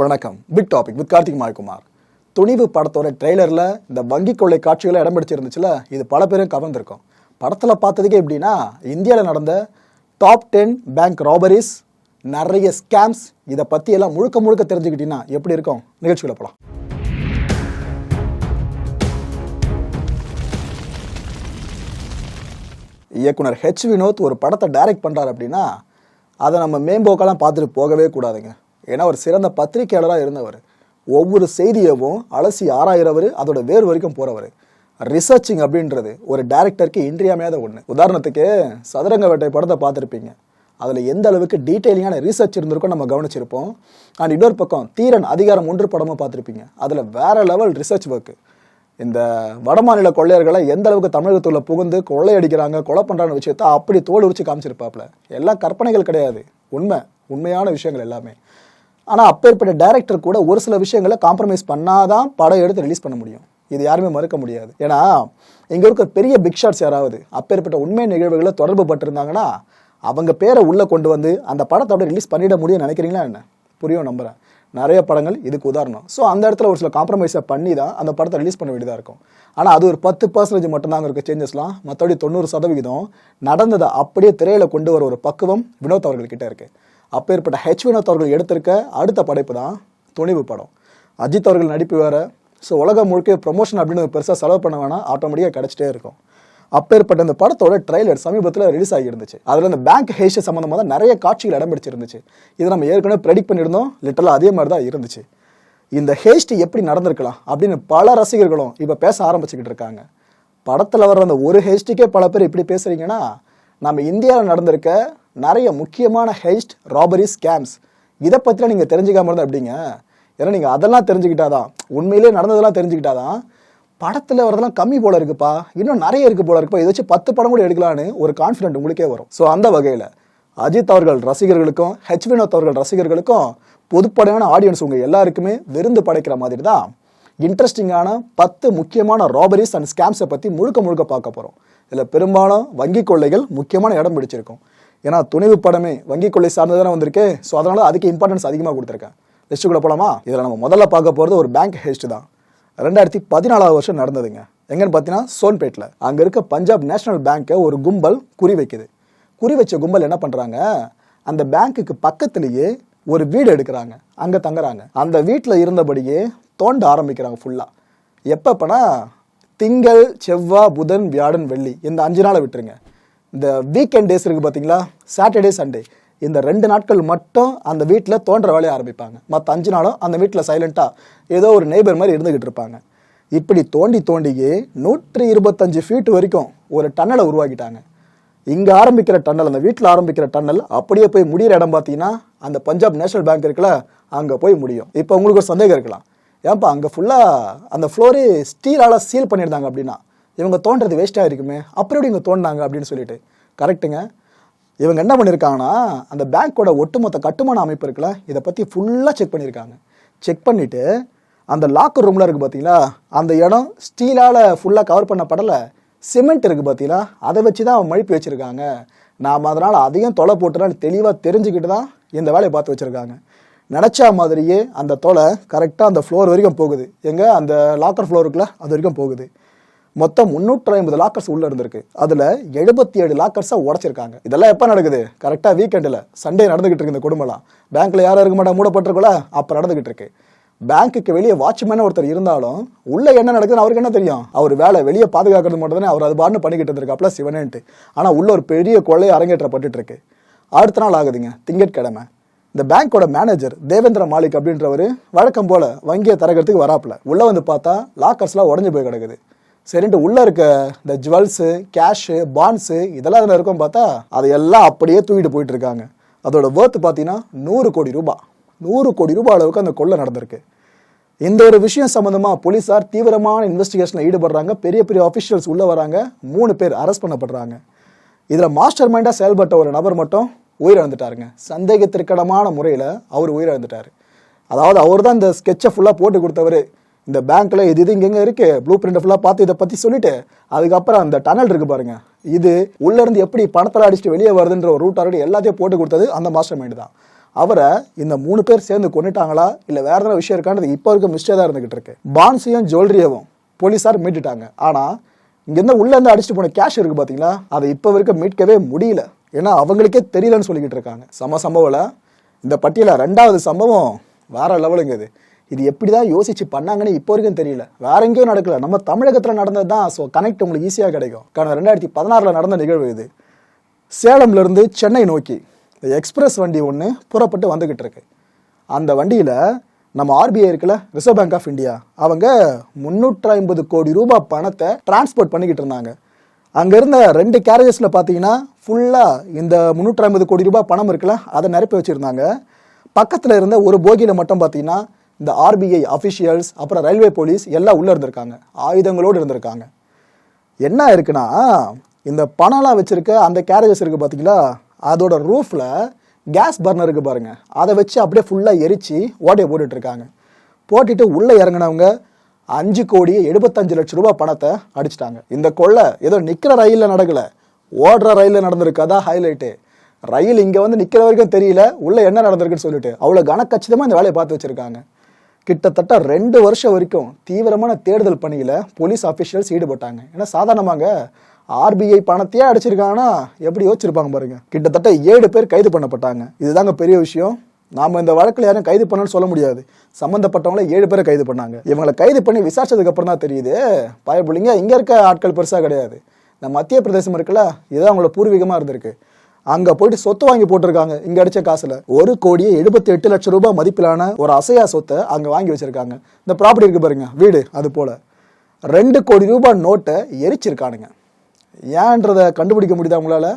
வணக்கம். Big topic with Karthik Mayakumar துணிவு படத்தோட ட்ரெய்லரில் இந்த வங்கி கொள்ளை காட்சிகளை இடம் பிடிச்சிருந்துச்சுல இது பல பேரும் கவர்ந்துருக்கும். படத்தில் பார்த்ததுக்கே எப்படின்னா இந்தியாவில் நடந்த டாப் டென் பேங்க் ராபரிஸ் நிறைய ஸ்கேம்ஸ் இதை பற்றி எல்லாம் முழுக்க முழுக்க தெரிஞ்சுக்கிட்டீங்கன்னா எப்படி இருக்கும்? நிகழ்ச்சிகளை போகலாம் இயக்குனர் ஹெச் வினோத் ஒரு படத்தை டைரக்ட் பண்ணுறாரு அப்படின்னா அதை நம்ம மேம்போக்கெல்லாம் பார்த்துட்டு போகவே கூடாதுங்க. ஏன்னா ஒரு சிறந்த பத்திரிகையாளராக இருந்தவர். ஒவ்வொரு செய்தியவும் அலசி ஆராயிறவர் அதோட வேறு வரைக்கும் போகிறவர் ரிசர்ச்சிங் அப்படின்றது ஒரு டைரக்டருக்கு இன்றியமையாத ஒன்று உதாரணத்துக்கு சதுரங்க வேட்டை படத்தை பார்த்துருப்பீங்க. அதில் எந்த அளவுக்கு டீட்டெயிலிங்கான ரிசர்ச் இருந்திருக்கும் நம்ம கவனிச்சிருப்போம். அண்ட் இன்னொரு பக்கம் தீரன் அதிகாரம் ஒன்று படமும் பார்த்துருப்பீங்க. அதில் வேற லெவல் ரிசர்ச் ஒர்க்கு இந்த வடமாநில கொள்ளையர்களை எந்த அளவுக்கு தமிழகத்துள்ள புகுந்து கொள்ளையடிக்கிறாங்க கொலை பண்ணுறான விஷயத்த அப்படி தோல் உரிச்சு காமிச்சிருப்பாப்ல. எல்லாம் கற்பனைகள் கிடையாது. உண்மை உண்மையான விஷயங்கள் எல்லாமே. ஆனால் அப்பேற்பட்ட டேரக்டர் கூட ஒரு சில விஷயங்களை காம்ப்ரமைஸ் பண்ணாதான் படம் எடுத்து ரிலீஸ் பண்ண முடியும். இது யாருமே மறுக்க முடியாது. ஏன்னா இங்கே இருக்க பெரிய பிக் ஷாட்ஸ் யாராவது அப்பேற்பட்ட உண்மை நிகழ்வுகளை தொடர்பு பட்டிருந்தாங்கன்னா அவங்க பேரை உள்ளே கொண்டு வந்து அந்த படத்தை அப்படியே ரிலீஸ் பண்ணிட முடியும்னு நினைக்கிறீங்களா என்ன? புரியும் நம்புறேன். நிறைய படங்கள் இதுக்கு உதாரணம். ஸோ அந்த இடத்துல ஒரு சில காம்ப்ரமைஸை பண்ணி தான் அந்த படத்தை ரிலீஸ் பண்ண வேண்டியதாக இருக்கும். ஆனால் அது ஒரு பத்து பர்சன்டேஜ் மட்டும்தாங்க இருக்க சேஞ்சஸ்லாம் மற்றபடி தொண்ணூறு சதவிகிதம் நடந்ததை அப்படியே திரையில கொண்டு வர ஒரு பக்குவம் வினோத் அவர்கள்கிட்ட இருக்குது அப்பேற்பட்ட ஹெச் வினோத் அவர்கள் எடுத்திருக்க அடுத்த படைப்பு தான் துணிவு படம். அஜித் அவர்கள் நடிப்பு வேறு. ஸோ உலகம் முழுக்க ப்ரொமோஷன் அப்படின்னு பெருசாக செலவு பண்ண வேணால் ஆட்டோமேட்டிக்காக கிடச்சிட்டே இருக்கும். அப்பேற்பட்ட இந்த படத்தோட ட்ரெய்லர் சமீபத்தில் ரிலீஸ் ஆகி இருந்துச்சு அதில் இந்த பேங்க் ஹேஷ் சம்மந்தமாக தான் நிறைய காட்சிகள் இடம் பிடிச்சிருந்துச்சு. இது நம்ம ஏற்கனவே ப்ரெடிக்ட் பண்ணியிருந்தோம். லிட்டலாக அதே மாதிரி தான் இருந்துச்சு. இந்த ஹேஸ்ட் எப்படி நடந்திருக்கலாம் அப்படின்னு பல ரசிகர்களும் இப்போ பேச ஆரம்பிச்சுக்கிட்டு இருக்காங்க. படத்தில் வர்ற அந்த ஒரு ஹேஸ்ட்டுக்கே பல பேர் இப்படி பேசுகிறீங்கன்னா நம்ம இந்தியாவில் நடந்திருக்க நிறைய முக்கியமான ஹெஸ்ட் ராபரி ஸ்கேம்ஸ். இதை பற்றிலாம் நீங்கள் தெரிஞ்சுக்காம இருந்தால் எப்படிங்க? ஏன்னா நீங்கள் அதெல்லாம் தெரிஞ்சுக்கிட்டாதான். உண்மையிலேயே நடந்ததெல்லாம் தெரிஞ்சுக்கிட்டாதான். படத்தில் வரதெல்லாம் கம்மி போல இருக்குப்பா. இன்னும் நிறைய இருக்கு போல இருக்குப்பா. இதை வச்சு பத்து படம் கூட எடுக்கலான்னு ஒரு கான்ஃபிடென்ட் உங்களுக்கே வரும். ஸோ அந்த வகையில் அஜித் அவர்கள் ரசிகர்களுக்கும் ஹெச் வினோத் அவர்கள் ரசிகர்களுக்கும் பொதுப்படையான ஆடியன்ஸ் உங்கள் எல்லாருக்குமே விருந்து படைக்கிற மாதிரி தான் இன்ட்ரெஸ்டிங்கான பத்து முக்கியமான ராபரிஸ் அண்ட் ஸ்கேம்ஸை பற்றி முழுக்க முழுக்க பார்க்க போகிறோம் இதில் பெரும்பாலும் வங்கி கொள்ளைகள் முக்கியமான இடம் பிடிச்சிருக்கும். ஏன்னா துணிவு படமே வங்கி கொள்ளை சார்ந்ததானே வந்திருக்கு. ஸோ அதனால அதுக்கு இம்பார்ட்டன்ஸ் அதிகமாக கொடுத்துருக்கேன். லிஸ்ட்டுக்குள்ள போலாமா? இதில் நம்ம முதல்ல பார்க்க போகிறது ஒரு பேங்க் ஹெஸ்ட் தான். ரெண்டாயிரத்தி பதினாலாவது வருஷம் நடந்ததுங்க. எங்கன்னு பார்த்தீங்கன்னா சோன்பேட்டில் அங்கே இருக்க பஞ்சாப் நேஷனல் பேங்க்கை ஒரு கும்பல் குறி வைக்குது. குறி வச்ச கும்பல் என்ன பண்ணுறாங்க அந்த பேங்க்குக்கு பக்கத்துலேயே ஒரு வீடு எடுக்கிறாங்க. அங்கே தங்குறாங்க. அந்த வீட்டில் இருந்தபடியே தோண்ட ஆரம்பிக்கிறாங்க ஃபுல்லாக எப்பப்பனா திங்கள் செவ்வாய் புதன் வியாழன் வெள்ளி. இந்த அஞ்சு நாளை விட்டுருங்க. இந்த வீக்கெண்ட் டேஸ் இருக்குது பார்த்தீங்களா சாட்டர்டே சண்டே இந்த ரெண்டு நாட்கள் மட்டும் அந்த வீட்டில் தோன்ற வேலையை ஆரம்பிப்பாங்க. மற்ற அஞ்சு நாளும் அந்த வீட்டில் சைலண்ட்டாக ஏதோ ஒரு நெய்பர் மாதிரி இருந்துக்கிட்டு இருப்பாங்க. இப்படி தோண்டி தோண்டியே நூற்றி இருபத்தஞ்சு ஃபீட் வரைக்கும் ஒரு டன்னலை உருவாக்கிட்டாங்க. இங்கே ஆரம்பிக்கிற டன்னல் அந்த வீட்டில் ஆரம்பிக்கிற டன்னல் அப்படியே போய் முடியிற இடம் பார்த்தீங்கன்னா அந்த பஞ்சாப் நேஷனல் பேங்க் இருக்குல்ல அங்கே போய் முடியும். இப்போ உங்களுக்கு ஒரு சந்தேகம் இருக்கலாம். ஏன்ப்பா அங்கே ஃபுல்லாக அந்த ஃப்ளோரே ஸ்டீலால் சீல் பண்ணியிருந்தாங்க அப்படின்னா இவங்க தோன்றது வேஸ்ட்டாக இருக்குமே அப்புறம் எப்படி இவங்க தோண்டினாங்க அப்படின்னு சொல்லிட்டு. கரெக்ட்டுங்க இவங்க என்ன பண்ணியிருக்காங்கன்னா அந்த பேங்க்கோட ஒட்டுமொத்த கட்டுமான அமைப்பு இருக்குல்ல இதை பற்றி ஃபுல்லாக செக் பண்ணியிருக்காங்க செக் பண்ணிவிட்டு அந்த லாக்கர் ரூமில் இருக்குது பார்த்தீங்களா அந்த இடம் ஸ்டீலால் ஃபுல்லாக கவர் பண்ணப்படலை சிமெண்ட் இருக்குது பார்த்தீங்களா அதை வச்சு தான் மழுப்பி வச்சுருக்காங்க. நாம் அதனால் அதையும் தொலை போட்டுறான்னு தெளிவாக தெரிஞ்சுக்கிட்டு தான் இந்த வேலையை பார்த்து வச்சுருக்காங்க. நினச்சா மாதிரியே அந்த தொலை கரெக்டாக அந்த ஃப்ளோர் வரைக்கும் போகுது. எங்கே? அந்த லாக்கர் ஃப்ளோருக்குள்ள அது வரைக்கும் போகுது. மொத்தம் முன்னூற்றி ஐம்பது லாக்கர்ஸ் உள்ள இருந்திருக்கு. அதில் எழுபத்தி ஏழு லாக்கர்ஸாக உடச்சிருக்காங்க. இதெல்லாம் எப்போ நடக்குது? கரெக்டாக வீக்கெண்டில் சண்டே நடந்துகிட்டு இருக்கு இந்த குடும்பம்லாம் பேங்க்ல யாரும் இருக்க மாட்டா மூடப்பட்டிருக்கோல? அப்போ நடந்துகிட்டு இருக்கு. பேங்க்குக்கு வெளியே வாட்ச்மேன் ஒருத்தர் இருந்தாலும் உள்ள என்ன நடக்குதுன்னு அவருக்கு என்ன தெரியும்? அவர் வேலை வெளியே பாதுகாக்கிறது மட்டும் தானே அவர் அது பாட்டு பண்ணிக்கிட்டு இருந்திருக்காப்ல சிவனேன்ட்டு. ஆனால் உள்ள ஒரு பெரிய கொள்ளையை அரங்கேற்றப்பட்டுட்டு இருக்கு. அடுத்த நாள் ஆகுதுங்க திங்கட்கிழமை. இந்த பேங்க்கோட மேனேஜர் தேவேந்திர மாலிக் அப்படின்றவர் வழக்கம் போல வங்கியை திறக்கிறதுக்கு வராப்புல உள்ள வந்து பார்த்தா லாக்கர்ஸ்லாம் உடஞ்சு போய் கிடக்குது. சரின்ட்டு உள்ள இருக்க இந்த ஜுவல்ஸு கேஷு பாண்ட்ஸு இதெல்லாம் அதில் இருக்கும் பார்த்தா அதையெல்லாம் அப்படியே தூக்கிட்டு போயிட்டு இருக்காங்க. அதோட வேர்த்து பார்த்தீங்கன்னா நூறு கோடி ரூபாய் நூறு கோடி ரூபாய் அளவுக்கு அந்த கொள்ளை நடந்திருக்கு. இந்த ஒரு விஷயம் சம்மந்தமாக போலீஸார் தீவிரமான இன்வெஸ்டிகேஷனில் ஈடுபடுறாங்க. பெரிய பெரிய ஆஃபீஷியல்ஸ் உள்ளே வராங்க. மூணு பேர் அரெஸ்ட் பண்ணப்படுறாங்க. இதில் மாஸ்டர் மைண்டாக செயல்பட்ட ஒரு நபர் மட்டும் உயிரிழந்துட்டாருங்க. சந்தேகத்திற்கிடமான முறையில் அவர் உயிரிழந்துட்டாரு. அதாவது அவர் தான் இந்த ஸ்கெட்சை ஃபுல்லாக போட்டு கொடுத்தவர். இந்த பேங்க்ல இது இது இங்க இருக்கு. ப்ளூ பிரிண்ட் ஃபுல்லாக பார்த்து இதை பத்தி சொல்லிட்டு அதுக்கப்புறம் அந்த டனல் இருக்கு பாருங்க. இது உள்ள இருந்து எப்படி பணத்தில் அடிச்சுட்டு வெளியே வருதுன்ற ஒரு ரூட் ஆல்ரெடி எல்லாத்தையும் போட்டு கொடுத்தது அந்த மாஸ்டர் மைண்ட் தான். அவரை இந்த மூணு பேர் சேர்ந்து கொண்டுட்டாங்களா இல்லை வேற ஏதாவது விஷயம் இருக்கான்றது இப்போ இருக்க மிஸ்டே தான் இருந்துகிட்டு இருக்கு. பான்ஸையும் ஜுவல்லரியவும் போலீஸார் மீட்டுட்டாங்க. ஆனால் இங்கேருந்து உள்ள இருந்து அடிச்சுட்டு போன கேஷ் இருக்கு பார்த்தீங்களா அதை இப்போ வரைக்கும் மீட்கவே முடியல. ஏன்னா அவங்களுக்கே தெரியலன்னு சொல்லிக்கிட்டு இருக்காங்க. சம சம்பவம்ல இந்த பட்டியல ரெண்டாவது சம்பவம் வேற லெவலுங்க இது. இது எப்படி தான் யோசிச்சு பண்ணாங்கன்னு இப்போ வரைக்கும் தெரியல. வேற எங்கேயும் நடக்கல. நம்ம தமிழகத்தில் நடந்தது தான் ஸோ கனெக்ட் உங்களுக்கு ஈஸியாக கிடைக்கும். காரணம் ரெண்டாயிரத்தி பதினாறில் நடந்த நிகழ்வு இது. சேலம்லேருந்து சென்னை நோக்கி இந்த எக்ஸ்பிரஸ் வண்டி ஒன்று புறப்பட்டு வந்துக்கிட்டு இருக்கு. அந்த வண்டியில் நம்ம ஆர்பிஐ இருக்குல்ல ரிசர்வ் பேங்க் ஆஃப் இந்தியா அவங்க முந்நூற்றி ஐம்பது கோடி ரூபாய் பணத்தை டிரான்ஸ்போர்ட் பண்ணிக்கிட்டு இருந்தாங்க. அங்கே இருந்த ரெண்டு கேரேஜஸில் பார்த்தீங்கன்னா ஃபுல்லாக இந்த முந்நூற்றி ஐம்பது கோடி ரூபாய் பணம் இருக்குல்ல அதை நிரப்பி வச்சுருந்தாங்க. பக்கத்தில் இருந்த ஒரு போகியில் மட்டும் பார்த்தீங்கன்னா இந்த ஆர்பிஐ அஃபிஷியல்ஸ் அப்புறம் ரயில்வே போலீஸ் எல்லாம் உள்ளே இருந்திருக்காங்க. ஆயுதங்களோடு இருந்திருக்காங்க. என்ன இருக்குன்னா இந்த பணம்லாம் வச்சுருக்க அந்த கேரேஜஸ் இருக்குது பார்த்தீங்களா அதோட ரூஃபில் கேஸ் பர்னர் இருக்குது பாருங்கள் அதை வச்சு அப்படியே ஃபுல்லாக எரித்து ஓட்டையை போட்டுட்ருக்காங்க போட்டுட்டு உள்ளே இறங்குனவங்க அஞ்சு கோடி எழுபத்தஞ்சு லட்ச ரூபா பணத்தை அடிச்சிட்டாங்க. இந்த கொள்ளை ஏதோ நிற்கிற ரயிலில் நடக்கலை. ஓடுற ரயிலில் நடந்திருக்காதான் ஹைலைட்டு ரயில் இங்கே வந்து நிற்கிற வரைக்கும் தெரியல. உள்ளே என்ன நடந்திருக்குன்னு சொல்லிட்டு அவ்வளோ கனக்கச்சிதமாக இந்த வேலையை பார்த்து வச்சுருக்காங்க. கிட்டத்தட்ட ரெண்டு வருஷம் வரைக்கும் தீவிரமான தேடுதல் பணியில் போலீஸ் ஆஃபீஷியல்ஸ் ஈடுபட்டாங்க. ஏன்னா சாதாரணமாங்க ஆர்பிஐ பணத்தையே அடிச்சிருக்காங்கன்னா எப்படி யோசிச்சிருப்பாங்க பாருங்க. கிட்டத்தட்ட ஏழு பேர் கைது பண்ணப்பட்டாங்க. இதுதாங்க பெரிய விஷயம். நாம இந்த வழக்கில் யாரும் கைது பண்ணணும்னு சொல்ல முடியாது. சம்மந்தப்பட்டவங்கள ஏழு பேரை கைது பண்ணாங்க. இவங்களை கைது பண்ணி விசாரிச்சதுக்கு அப்புறம் தான் தெரியுது பயப்புள்ளிங்க இங்க இருக்க ஆட்கள் பெருசா கிடையாது. இந்த மத்திய பிரதேசம் இருக்குல்ல இதுதான் அவங்களோட பூர்வீகமா இருந்திருக்கு. அங்க போயிட்டு சொத்து வாங்கி போட்டிருக்காங்க. இங்க அடிச்ச காசுல. ஒரு கோடியே எழுபத்தி எட்டு லட்சம் ரூபாய் மதிப்பிலான ஒரு அசையா சொத்தை அங்க வாங்கி வச்சிருக்காங்க. இந்த ப்ராப்பர்ட்டி இருக்கு பாருங்க. வீடு அது போல. ரெண்டு கோடி ரூபாய் நோட்டை எரிச்சிருக்கானுங்க. ஏன்றதை கண்டுபிடிக்க முடியுதா உங்களால?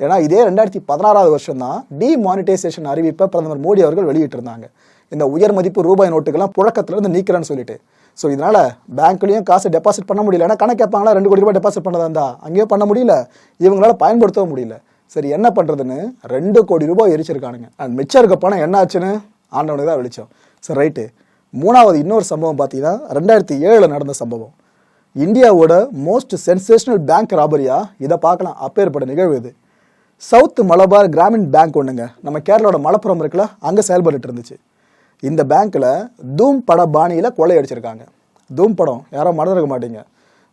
ஏன்னா இதே ரெண்டாயிரத்தி பதினாறாவது வருஷம் தான் டிமானிட்டைசேஷன் அறிவிப்பை பிரதமர் மோடி அவர்கள் வெளியிட்டிருந்தாங்க. இந்த உயர் மதிப்பு ரூபாய் நோட்டுகள்லாம் புழக்கத்துல இருந்து நீக்கிறேன்னு சொல்லிட்டு. ஸோ இதனால பேங்க்லயும் காசு டெபாசிட் பண்ண முடியல. ஏன்னா கணக்கு கேட்பாங்களா? ரெண்டு கோடி ரூபாய் டெபாசிட் பண்ணதா இருந்தா? அங்கேயும் பண்ண முடியல. இவங்களால பயன்படுத்தவும் முடியல. சரி என்ன பண்ணுறதுன்னு ரெண்டு கோடி ரூபாய் எரிச்சிருக்கானுங்க. அண்ட் மிச்சம் இருக்க பணம் என்ன ஆச்சுன்னு ஆண்டவனுக்கு தான் வெளிச்சம். சரி ரைட்டு. மூணாவது இன்னொரு சம்பவம் பார்த்தீங்கன்னா ரெண்டாயிரத்தி ஏழில் நடந்த சம்பவம். இந்தியாவோட மோஸ்ட் சென்சேஷனல் பேங்க் ராபரியா இதை பார்க்கலாம். அப்பேற்பட்ட நிகழ்வு இது. சவுத் மலபார் கிராமின் பேங்க் ஒன்றுங்க நம்ம கேரளாவோட மலப்புறம் இருக்குல்ல அங்கே செயல்பட்டு இருந்துச்சு. இந்த பேங்க்கில் தூம் பட பாணியில் கொள்ளையடிச்சிருக்காங்க தூம் படம் யாரும் மறந்துருக்க மாட்டீங்க.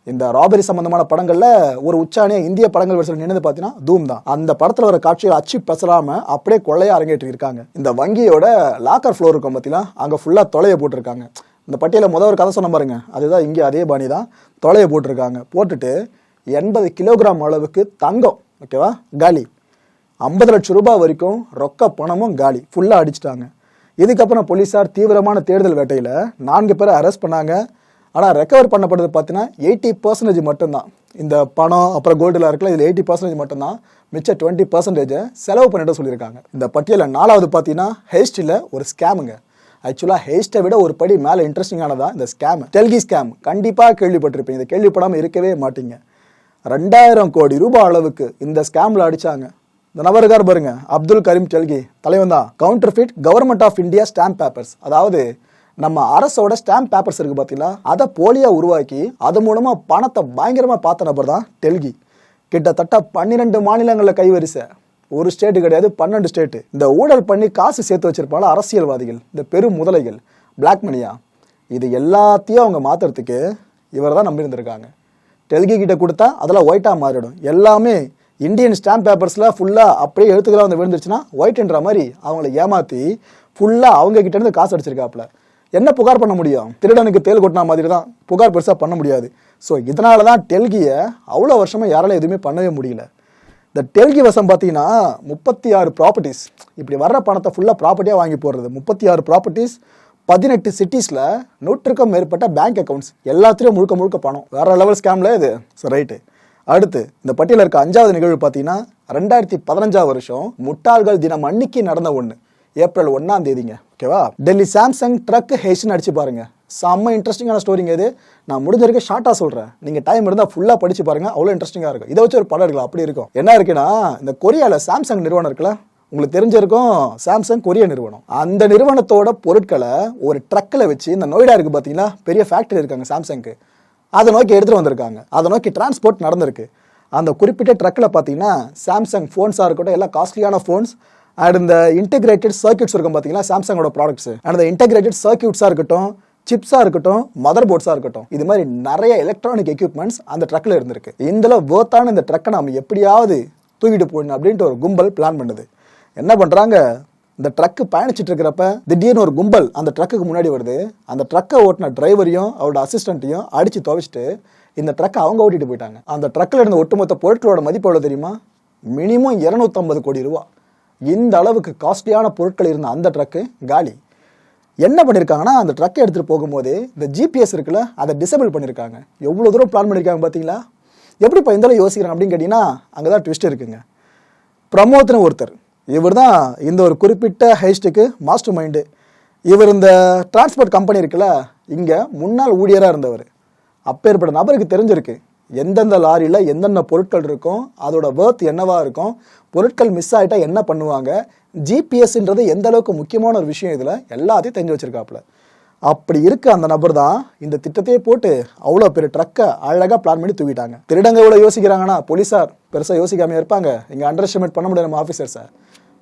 இந்த ராபரி சம்பந்தமான படங்கள்ல ஒரு உச்சாணியா இந்திய படங்கள் வரிசையில் நின்று பார்த்தீங்கன்னா தூம் தான். அந்த படத்துல வர காட்சியை அச்சு பெசலாம அப்படியே கொள்ளையா அரங்கேற்றி இருக்காங்க. இந்த வங்கியோட லாக்கர் ஃப்ளோர் இருக்கும் பார்த்தீங்கன்னா அங்க ஃபுல்லா தொலைய போட்டிருக்காங்க. இந்த பட்டியலில் முதல் ஒரு கதை சொன்ன பாருங்க. அதுதான் இங்கே அதே பாணி தான். தொலைய போட்டிருக்காங்க. போட்டுட்டு எண்பது கிலோகிராம் அளவுக்கு தங்கம் ஓகேவா காலி. ஐம்பது லட்சம் ரூபாய் வரைக்கும் ரொக்க பணமும் காலி. ஃபுல்லாக அடிச்சிட்டாங்க. இதுக்கப்புறம் போலீஸார் தீவிரமான தேடுதல் வேட்டையில் நான்கு பேரை அரெஸ்ட் பண்ணாங்க. ஆனால் ரெக்கவர் பண்ணப்படுறது பார்த்தீங்கன்னா எயிட்டி பர்சன்டேஜ் மட்டும்தான். இந்த பணம் அப்புறம் கோல்டுலாம் இருக்குல்ல இதில் எயிட்டி பர்சன்டேஜ் மட்டும்தான். மிச்சம் டுவெண்ட்டி பர்சன்டேஜை செலவு பண்ணிட்டு சொல்லியிருக்காங்க. இந்த பட்டியலில் நாலாவது பார்த்தீங்கன்னா ஹெய்ஸ்டில் ஒரு ஸ்கேமுங்க ஆக்சுவலாக ஹெய்ஸ்ட்டை விட ஒரு படி மேலே இன்ட்ரெஸ்டிங்கானதா இந்த ஸ்கேம் டெல்கி ஸ்கேம் கண்டிப்பாக கேள்விப்பட்டிருப்பீங்க. இதை கேள்விப்படாமல் இருக்கவே மாட்டீங்க. ரெண்டாயிரம் கோடி ரூபாய் அளவுக்கு இந்த ஸ்கேமில் அடிச்சாங்க. இந்த நபர் இருக்கார் பாருங்க அப்துல் கரீம் டெல்கி தலைவன் தான். Counterfeit government of India stamp papers அதாவது நம்ம அரசோட ஸ்டாம்ப் பேப்பர்ஸ் இருக்கு பார்த்தீங்களா அதை போலியாக உருவாக்கி அது மூலமாக பணத்தை பயங்கரமாக பார்த்த நபர் தான் டெல்கி. கிட்டத்தட்ட பன்னிரெண்டு மாநிலங்களில் கைவரிசை. ஒரு ஸ்டேட்டு கிடையாது பன்னெண்டு ஸ்டேட்டு இந்த ஊழல் பண்ணி காசு சேர்த்து வச்சிருப்பாங்க அரசியல்வாதிகள் இந்த பெரும் முதலைகள் பிளாக் மணியா இது எல்லாத்தையும் அவங்க மாற்றுறதுக்கு இவர் தான் நம்பி இருந்திருக்காங்க டெல்கி கிட்ட கொடுத்தா அதெல்லாம் ஒயிட்டாக மாறிடும். எல்லாமே இந்தியன் ஸ்டாம்ப் பேப்பர்ஸில் ஃபுல்லாக அப்படியே எழுத்துக்களாக வந்து விழுந்துருச்சுன்னா ஒயிட்ன்ற மாதிரி அவங்கள ஏமாற்றி ஃபுல்லாக அவங்க கிட்டேருந்து காசு அடிச்சிருக்காப்புல. என்ன புகார் பண்ண முடியும்? திருடனுக்கு தேல் கொட்டின மாதிரி தான் புகார் பெருசாக பண்ண முடியாது. ஸோ இதனால தான் டெல்கியை அவ்வளோ வருஷமாக யாரால எதுவுமே பண்ணவே முடியல. இந்த டெல்கி வசம் பார்த்தீங்கன்னா முப்பத்தி ஆறு ப்ராப்பர்ட்டிஸ் இப்படி வர்ற பணத்தை ஃபுல்லாக ப்ராப்பர்ட்டியாக வாங்கி போடுறது. முப்பத்தி ஆறு ப்ராப்பர்ட்டிஸ் பதினெட்டு சிட்டிஸில் நூற்றுக்கும் மேற்பட்ட பேங்க் அக்கவுண்ட்ஸ் எல்லாத்துலேயும் முழுக்க முழுக்க பணம். வேறு லெவல் ஸ்கேமில் இது. சரி ரைட்டு அடுத்து இந்த பட்டியலில் இருக்க அஞ்சாவது நிகழ்வு பார்த்தீங்கன்னா ரெண்டாயிரத்தி பதினஞ்சாவது வருஷம் முட்டாள்கள் தினம் அன்னைக்கு நடந்த ஒன்று ஏப்ரல் ஒன்றாம் தேதிங்க. ஓகேவா டெல்லி சாம்சங் ட்ரக் ஹேஷ்னு அடிச்சு பாருங்க. செம்ம இன்ட்ரெஸ்டிங்கான ஸ்டோரிங்க இது. நான் முடிஞ்ச வரைக்கும் ஷார்ட்டாக சொல்கிறேன் நீங்கள் டைம் இருந்தால் ஃபுல்லாக படிச்சு பாருங்க. அவ்வளோ இன்ட்ரெஸ்டிங்காக இருக்கும். இதை வச்சு ஒரு படம் எடுக்கலாம். அப்படி இருக்கும். என்ன இருக்குன்னா இந்த கொரியாவில் சாம்சங் நிறுவனம் இருக்குல்ல? உங்களுக்கு தெரிஞ்சிருக்கும் சாம்சங் கொரிய நிறுவனம். அந்த நிறுவனத்தோட பொருட்களை ஒரு ட்ரக்கில் வச்சு இந்த நொய்டா இருக்கு பார்த்தீங்களா பெரிய ஃபேக்டரி இருக்காங்க சாம்சங்க்கு அதை நோக்கி எடுத்துகிட்டு வந்திருக்காங்க. அதை நோக்கி டிரான்ஸ்போர்ட் நடந்திருக்கு. அந்த குறிப்பிட்ட ட்ரக்கில் பார்த்தீங்கன்னா சாம்சங் ஃபோன்ஸாக இருக்கட்டும் எல்லாம் காஸ்ட்லியான ஃபோன்ஸ் அண்ட் இந்த இன்டெகிரேட்டட் சர்க்கியூட்ஸ் இருக்கும் பார்த்தீங்களா சாம்சங்கோட ப்ராடக்ட்ஸ் அண்ட் இந்த இன்டெகிரேட்டட் சர்க்கியூட்ஸாக இருக்கட்டும் சிப்ஸாக இருக்கட்டும் மதர் போர்ட்ஸாக இருக்கட்டும் இது மாதிரி நிறைய எலக்ட்ரானிக் எக்யூப்மெண்ட்ஸ் அந்த ட்ரக்கில் இருந்திருக்கு. இதில் வேர்த்தான இந்த ட்ரக்கை நம்ம எப்படியாவது தூக்கிட்டு போயிடணும் அப்படின்ட்டு ஒரு கும்பல் பிளான் பண்ணுது. என்ன பண்ணுறாங்க இந்த ட்ரக்கு பயணிச்சிட்டு இருக்கிறப்ப திடீர்னு ஒரு கும்பல் அந்த ட்ரக்குக்கு முன்னாடி வருது. அந்த ட்ரக்கை ஓட்டின டிரைவரையும் அவரோட அசிஸ்டண்ட்டையும் அடித்து துவைச்சிட்டு இந்த ட்ரக்கை அவங்க ஓட்டிட்டு போயிட்டாங்க. அந்த ட்ரக்கில் இருந்த ஒட்டுமொத்த பொருட்களோட மதிப்பு எவ்வளோ தெரியுமா? மினிமம் இரநூத்தம்பது கோடி ரூபா. இந்த அளவுக்கு காஸ்ட்லியான பொருட்கள் இருந்த அந்த ட்ரக்கு காலி. என்ன பண்ணியிருக்காங்கன்னா அந்த ட்ரக்கை எடுத்துகிட்டு போகும்போது இந்த ஜிபிஎஸ் இருக்குல்ல அதை டிசேபிள் பண்ணியிருக்காங்க எவ்வளோ தூரம் பிளான் பண்ணியிருக்காங்க பார்த்தீங்களா எப்படி இப்போ இந்த யோசிக்கிறேன் அப்படின்னு கேட்டிங்கன்னா அங்கே தான் ட்விஸ்ட் இருக்குங்க. பிரமோத்னு ஒருத்தர். இவர் தான் இந்த ஒரு குறிப்பிட்ட ஹைஸ்ட்டுக்கு மாஸ்டர் மைண்டு இவர் இந்த டிரான்ஸ்போர்ட் கம்பெனி இருக்குல்ல இங்கே முன்னாள் ஊழியராக இருந்தவர். அப்பேற்பட்ட நபருக்கு தெரிஞ்சிருக்கு. எந்தெந்த லாரியில் எந்தெந்த பொருட்கள் இருக்கும் அதோட வேர்த் என்னவாக இருக்கும் பொருட்கள் மிஸ் ஆகிட்டா என்ன பண்ணுவாங்க ஜிபிஎஸ்ன்றது எந்த அளவுக்கு முக்கியமான ஒரு விஷயம் இதில் எல்லாத்தையும் தெரிஞ்சு வச்சிருக்காப்புல. அப்படி இருக்க அந்த நபர் தான் இந்த திட்டத்தையே போட்டு அவ்வளோ பெரிய ட்ரக்கை அழகாக பிளான் பண்ணி தூக்கிட்டாங்க. திருடங்க இவ்வளோ யோசிக்கிறாங்கன்னா போலீஸார் பெருசாக யோசிக்காமல் இருப்பாங்க. இங்கே அண்டர் எஸ்டிமேட் பண்ண முடியாது நம்ம ஆஃபீஸர்ஸை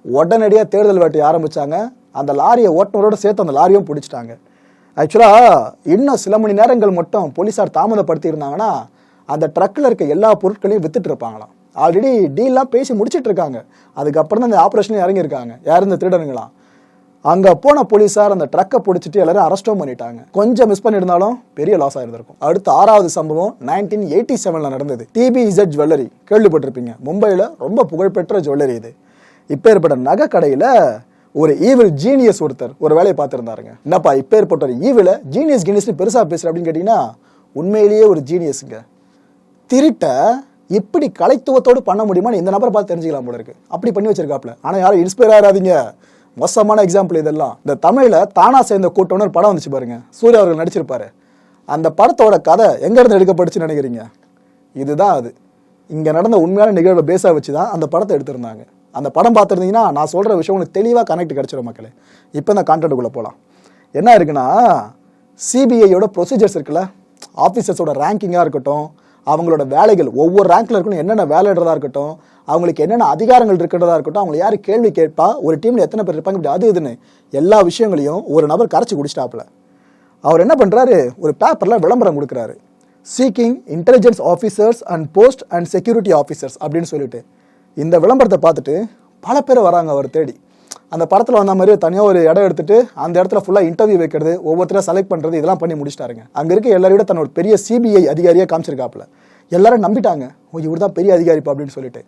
உடனடியாக தேடுதல் வேட்டையை ஆரம்பித்தாங்க அந்த லாரியை ஓட்டுநரோட சேர்த்து அந்த லாரியும் பிடிச்சிட்டாங்க. ஆக்சுவலாக இன்னும் சில மணி நேரங்கள் மட்டும் போலீஸார் தாமதப்படுத்தி இருந்தாங்கன்னா அந்த ட்ரக்கில் இருக்க எல்லா பொருட்களையும் வித்துட்டு இருப்பாங்களாம். ஆல்ரெடி டீல்லாம் பேசி முடிச்சுட்டு இருக்காங்க. அதுக்கப்புறம் தான் இந்த ஆப்ரேஷன் இறங்கியிருக்காங்க. யார் இந்த திருடனுங்களாம் அங்கே போன போலீஸார் அந்த ட்ரக்கை பிடிச்சிட்டு எல்லாரும் அரெஸ்டும் பண்ணிட்டாங்க. கொஞ்சம் மிஸ் பண்ணியிருந்தாலும் பெரிய லாஸ் ஆயிருந்திருக்கும் அடுத்த ஆறாவது சம்பவம் நைன்டீன் எயிட்டி செவனில் நடந்தது. டிபி இசட் ஜுவல்லரி கேள்விப்பட்டிருப்பீங்க. மும்பையில் ரொம்ப புகழ்பெற்ற ஜுவல்லரி இது. இப்போ ஏற்பட்ட நகை கடையில் ஒரு ஈவில் ஜீனியஸ் ஒருத்தர் ஒரு வேலையை பார்த்துருந்தாருங்க. என்னப்பா இப்போ ஏற்பட்ட ஒரு ஈவில் ஜீனியஸ் கீனியஸ்னு பெருசாக பேசுகிற அப்படின்னு கேட்டிங்கன்னா உண்மையிலேயே ஒரு ஜீனியஸுங்க திருட்டை எப்படி கலைத்துவத்தோடு பண்ண முடியுமான்னு இந்த நபரை பார்த்து தெரிஞ்சுக்கலாம் போல இருக்கு. அப்படி பண்ணி வச்சிருக்காப்ல ஆனால் யாரும் இன்ஸ்பயர் ஆகாதீங்க. மோசமான எக்ஸாம்பிள் இதெல்லாம். இந்த தமிழில் தானா சேர்ந்த கூட்டம்னு ஒரு படம் வந்துச்சு பாருங்க. சூர்யா அவர்கள் நடிச்சிருப்பாரு. அந்த படத்தோட கதை எங்கேருந்து எடுக்கப்பட்டுச்சுன்னு நினைக்கிறீங்க? இதுதான் அது. இங்கே நடந்த உண்மையான நிகழ்வை பேஸாக வச்சு தான் அந்த படத்தை எடுத்திருந்தாங்க. அந்த படம் பார்த்துருந்தீங்கன்னா நான் சொல்கிற விஷயம் உங்களுக்கு தெளிவாக கனெக்ட் கிடச்சிடும் மக்களே. இப்போ இந்த கான்டென்ட்டுக்குள்ளே போகலாம் என்ன இருக்குன்னா சிபிஐயோட ப்ரொசீஜர்ஸ் இருக்குல்ல? ஆஃபீஸர்ஸோட ரேங்கிங்காக இருக்கட்டும் அவங்களோட வேலைகள் ஒவ்வொரு ரேங்க்ல இருக்கணும் என்னென்ன வேலைன்றதா இருக்கட்டும் அவங்களுக்கு என்னென்ன அதிகாரங்கள் இருக்கிறதா இருக்கட்டும் அவங்களை யார் கேள்வி கேட்பா? ஒரு டீமில் எத்தனை பேர் இருப்பாங்க? இப்படி அது இதுன்னு எல்லா விஷயங்களையும் ஒரு நபர் கரைச்சி குடிச்சிட்டாப்புல. அவர் என்ன பண்ணுறாரு ஒரு பேப்பரில் விளம்பரம் கொடுக்குறாரு. Seeking intelligence officers and post and security officers அப்படின்னு சொல்லிட்டு. இந்த விளம்பரத்தை பார்த்துட்டு பல பேர் வராங்க அவர் தேடி. அந்த படத்தில் வந்த மாதிரி தனியாக ஒரு இடம் எடுத்துட்டு அந்த இடத்துல ஃபுல்லாக இன்டர்வியூ வைக்கிறது ஒவ்வொருத்தரும் செலக்ட் பண்ணுறது இதெல்லாம் பண்ணி முடிச்சிட்டாருங்க. அங்கே இருக்க எல்லாரையும் விட தன்னோட பெரிய சிபிஐ அதிகாரியாக காமிச்சிருக்காப்புல. எல்லாரும் நம்பிட்டாங்க. ஓ இவர் தான் பெரிய அதிகாரிப்பா அப்படின்னு சொல்லிட்டு.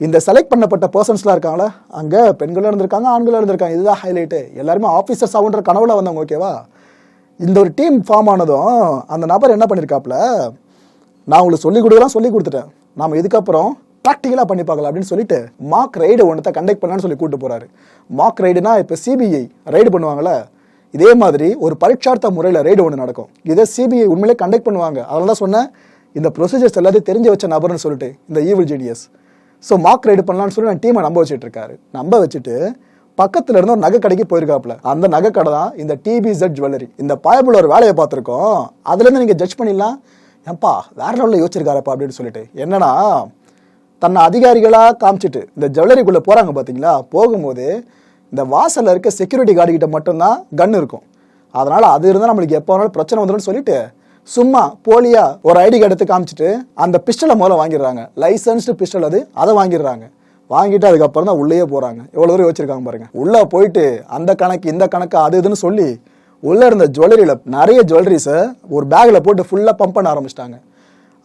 இந்த செலக்ட் பண்ணப்பட்ட பர்சன்ஸ்லாம் இருக்காங்களா அங்கே பெண்களும் இருந்திருக்காங்க ஆண்களும் இருந்திருக்காங்க. இதுதான் ஹைலைட்டு எல்லாருமே ஆஃபீஸர்ஸ் ஆகுன்ற கனவுல வந்தவங்க ஓகேவா இந்த ஒரு டீம் ஃபார்ம் ஆனதும் அந்த நபர் என்ன பண்ணியிருக்காப்புல நான் உங்களுக்கு சொல்லிக் கொடுக்கலாம் சொல்லி கொடுத்துட்டேன். நாம் இதுக்கப்புறம் ப்ராக்டிக்கலாக பண்ணி பார்க்கலாம் அப்படின்னு சொல்லிட்டு மார்க் ரைடு ஒன்றத்தை கண்டக்ட் பண்ணலான்னு சொல்லி கூட்டு போகிறாரு மார்க் ரைடுனா இப்போ சிபிஐ ரைடு பண்ணுவாங்களே இதே மாதிரி ஒரு பரீட்சார்த்த முறையில் ரைடு ஒன்று நடக்கும். இதை சிபிஐ உண்மையிலே கண்டக்ட் பண்ணுவாங்க. அதனால தான் சொன்னேன் இந்த ப்ரொசீஜர்ஸ் எல்லாத்தையும் தெரிஞ்சு வச்ச நபர்னு சொல்லிட்டு இந்த evil GDS so mark ride பண்ணலான்னு சொல்லி நான் டீமை நம்ப வச்சுட்டு இருக்காரு. நம்ப வச்சுட்டு பக்கத்துல இருந்து ஒரு நகை கடைக்கு போயிருக்காப்புல. அந்த நகை கடை தான் இந்த டிபிசெட் ஜுவல்லரி இந்த பாயபுள்ள ஒரு வேலையை பார்த்துருக்கோம். அதுலேருந்து நீங்கள் ஜட்ஜ் பண்ணிடலாம். ஏன்பா வேற லெவலில் யோசிச்சிருக்காரப்பா அப்படின்னு சொல்லிட்டு. என்னன்னா தன்னை அதிகாரிகளாக காமிச்சிட்டு இந்த ஜுவல்லரிக்குள்ளே போகிறாங்க பார்த்தீங்களா போகும்போது இந்த வாசலில் இருக்க செக்யூரிட்டி கார்டு கிட்ட மட்டும்தான் கன் இருக்கும். அதனால் அது இருந்தால் நம்மளுக்கு எப்போ வேணாலும் பிரச்சனை வந்துடும் சொல்லிட்டு சும்மா போலியா ஒரு ஐடி கார்டு எடுத்து காமிச்சிட்டு அந்த பிஸ்டலை முதல்ல வாங்கிடுறாங்க. லைசன்ஸ்டு பிஸ்டல் அது. அதை வாங்கிடுறாங்க. வாங்கிட்டு அதுக்கப்புறம் தான் உள்ளேயே போகிறாங்க எவ்வளோ தூரம் யோசிச்சிருக்காங்க பாருங்க. உள்ளே போயிட்டு அந்த கணக்கு இந்த கணக்கு அது இதுன்னு சொல்லி உள்ளே இருந்த ஜுவல்லரியில் நிறைய ஜுவல்லரிஸை ஒரு பேக்கில் போட்டு ஃபுல்லாக பம்ப் பண்ண ஆரம்பிச்சிட்டாங்க.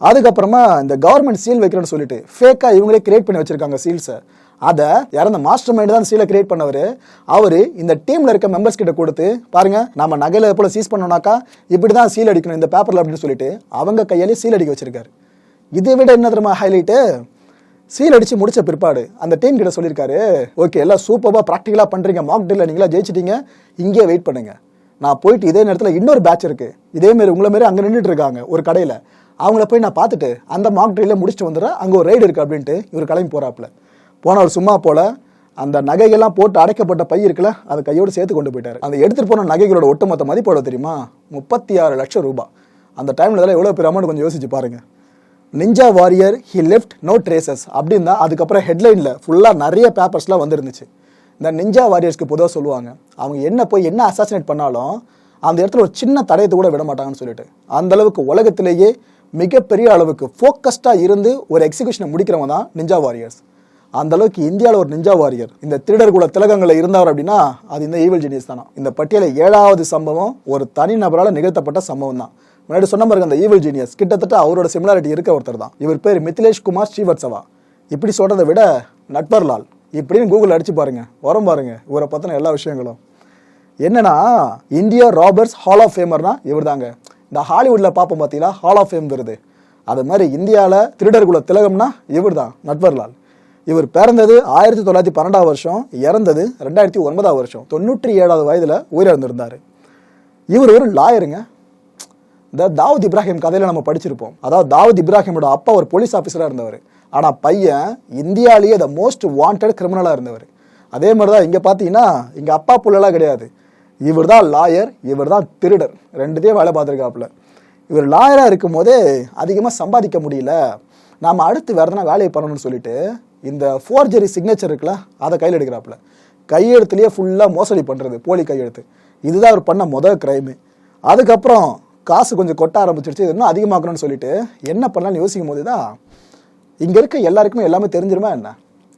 அதுக்கப்புறமா இந்த கவர்மெண்ட் சீல் வைக்கிறேன்னு சொல்லிட்டு ஃபேக்காக இவங்களே கிரியேட் பண்ணி வச்சிருக்காங்க சீல்ஸை அதை இறந்த மாஸ்டர் மைண்ட் தான் சீலை கிரியேட் பண்ணவர் அவர் இந்த டீமில் இருக்க மெம்பர்ஸ் கிட்ட கொடுத்து பாருங்க நம்ம நகையில் போல சீஸ் பண்ணோம்னாக்கா இப்படி தான் சீல் அடிக்கணும் இந்த பேப்பரில் அப்படின்னு சொல்லிட்டு அவங்க கையாலே சீல் அடிக்க வச்சிருக்காரு. இதை விட என்ன தெரியுமா ஹைலைட்டு சீல் அடிச்சு முடிச்ச பிற்பாடு அந்த டீம் கிட்ட சொல்லியிருக்காரு ஓகே எல்லாம் சூப்பராக ப்ராக்டிக்கலாக பண்ணுறீங்க மாக் ட்ரில்ல நீங்களா ஜெயிச்சிட்டீங்க இங்கேயே வெயிட் பண்ணுங்க. நான் போயிட்டு இதே நேரத்தில் இன்னொரு பேட்ச் இருக்கு. இதே உங்களை மாரி அங்கே நின்றுட்டு இருக்காங்க ஒரு கடையில். அவங்கள போய் நான் பார்த்துட்டு அந்த மாக் ட்ரில்ல முடிச்சுட்டு வந்துடுறேன் அங்கே ஒரு ரைடு இருக்குது அப்படின்ட்டு இவர் கிளம்பி போகிறாப்புல போனவர் சும்மா போல அந்த நகைகள்லாம் போட்டு அடைக்கப்பட்ட பை இருக்குல்ல அதை கையோடு சேர்த்து கொண்டு போயிட்டார். அந்த எடுத்துட்டு போன நகைகளோட ஒட்டுமொத்த மதிப்போட தெரியுமா? முப்பத்தி ஆறு லட்சம் ரூபாய். அந்த டைமில் இதெல்லாம் எவ்வளோ பெரிய அமௌண்ட் கொஞ்சம் யோசிச்சு பாருங்கள் ninja warrior he left no traces அப்படின்னு தான் அதுக்கப்புறம் ஹெட்லைனில் ஃபுல்லாக நிறைய பேப்பர்ஸ்லாம் வந்துருந்துச்சு. இந்த நிஞ்சா வாரியர்ஸ்க்கு பொதுவாக சொல்லுவாங்க அவங்க என்ன போய் என்ன அசாசினேட் பண்ணாலும் அந்த இடத்துல ஒரு சின்ன தடயத்தை கூட விட மாட்டாங்கன்னு சொல்லிட்டு. அந்த அளவுக்கு உலகத்திலேயே மிகப்பெரிய அளவுக்கு ஃபோக்கஸ்டாக இருந்து ஒரு எக்ஸிகியூஷனை முடிக்கிறவங்க தான் நிஞ்சா வாரியர்ஸ் அந்த அளவுக்கு இந்தியாவில் ஒரு நிஞ்சா வாரியர் இந்த திருடர் குல திலகங்களில் இருந்தவர் அப்படின்னா அது இந்த ஈவில் ஜீனியஸ் தானா இந்த பட்டியலில் ஏழாவது சம்பவம் ஒரு தனி நபரால் நிகழ்த்தப்பட்ட சம்பவம் தான் முன்னாடி சொன்ன மாதிரி அந்த ஈவில் ஜீனியஸ் கிட்டத்தட்ட அவரோட சிமிலாரிட்டி இருக்க ஒருத்தர் தான். இவர் பேர் மித்திலேஷ் குமார் ஸ்ரீவத்சவா. இப்படி சொல்றதை விட நட்பர்லால் இப்படின்னு கூகுள் அடிச்சு பாருங்க. வரும் பாருங்க. இவரை பத்தின எல்லா விஷயங்களும். என்னன்னா இந்தியா ராபர்ட்ஸ் ஹால் ஆஃப் ஃபேமர்னா இவர் தாங்க இந்த ஹாலிவுட்ல பார்ப்போம் பார்த்தீங்களா ஹால் ஆஃப் ஃபேம் வருது. அது மாதிரி இந்தியாவில் திருடர் குல திலகம்னா இவர் தான் நட்வர்லால். இவர் பிறந்தது ஆயிரத்தி தொள்ளாயிரத்தி பன்னெண்டாவது வருஷம் இறந்தது ரெண்டாயிரத்தி ஒன்பதாவது வருஷம். தொண்ணூற்றி ஏழாவது வயதில் உயிரிழந்திருந்தார். இவர் ஒரு லாயருங்க இந்த தாவூத் இப்ராஹிம் கதையில் நம்ம படிச்சிருப்போம். அதாவது தாவூத் இப்ராஹிமோட அப்பா ஒரு போலீஸ் ஆஃபீஸராக இருந்தவர். ஆனால் பையன் இந்தியாவிலேயே த மோஸ்ட் வாண்டட் கிரிமினலாக இருந்தவர். அதே மாதிரி தான் இங்கே பார்த்தீங்கன்னா இங்கே அப்பா புள்ளலாம் கிடையாது. இவர் தான் லாயர் இவர் தான் திருடர். ரெண்டுத்தையும் வேலை பார்த்துருக்காப்புல. இவர் லாயராக இருக்கும் போதே அதிகமாக சம்பாதிக்க முடியல. நாம் அடுத்து வேறு எதனா வேலையை பண்ணணும்னு சொல்லிட்டு இந்த ஃபோர்ஜரி சிக்னேச்சர் இருக்குல்ல அதை கையில் எடுக்கிறாப்புல. கையெழுத்துலேயே ஃபுல்லாக மோசடி பண்ணுறது போலி கையெழுத்து. இதுதான் அவர் பண்ண முதல் க்ரைமு அதுக்கப்புறம் காசு கொஞ்சம் கொட்ட ஆரம்பிச்சிருச்சு இது இன்னும் அதிகமாக்கணும்னு சொல்லிட்டு என்ன பண்ணலாம்னு யோசிக்கும் போது தான் இங்கே இருக்க எல்லாருக்குமே எல்லாமே தெரிஞ்சிருமா என்ன?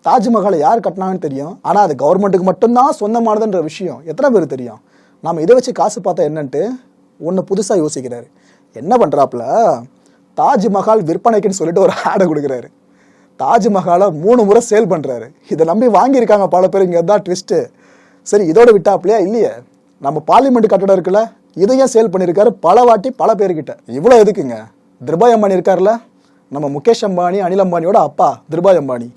தாஜ்மஹாலை யார் கட்டினாங்கன்னு தெரியும் ஆனால் அது கவர்மெண்ட்டுக்கு மட்டும்தான் சொந்தமானதுன்ற விஷயம். எத்தனை பேர் தெரியும்? நம்ம இதை வச்சு காசு பார்த்தா என்னன்ட்டு ஒன்று புதுசாக யோசிக்கிறாரு. என்ன பண்ணுறாப்புல தாஜ்மஹால் விற்பனைக்குன்னு சொல்லிட்டு ஒரு ஆடை கொடுக்குறாரு. தாஜ்மஹாலை மூணு முறை சேல் பண்ணுறாரு இதை நம்பி வாங்கியிருக்காங்க பல பேர். இங்கே தான் ட்விஸ்ட்டு சரி இதோட விட்டாப்லையா இல்லையே. நம்ம பார்லிமெண்ட் கட்டடம் இருக்குல்ல இதையும் சேல் பண்ணியிருக்காரு பல வாட்டி பல பேர்கிட்ட. இவ்வளோ எதுக்குங்க? திருபாய் அம்பானி இருக்கார்ல? நம்ம முகேஷ் அம்பானி அனில் அம்பானியோட அப்பா திருபாய் அம்பானி.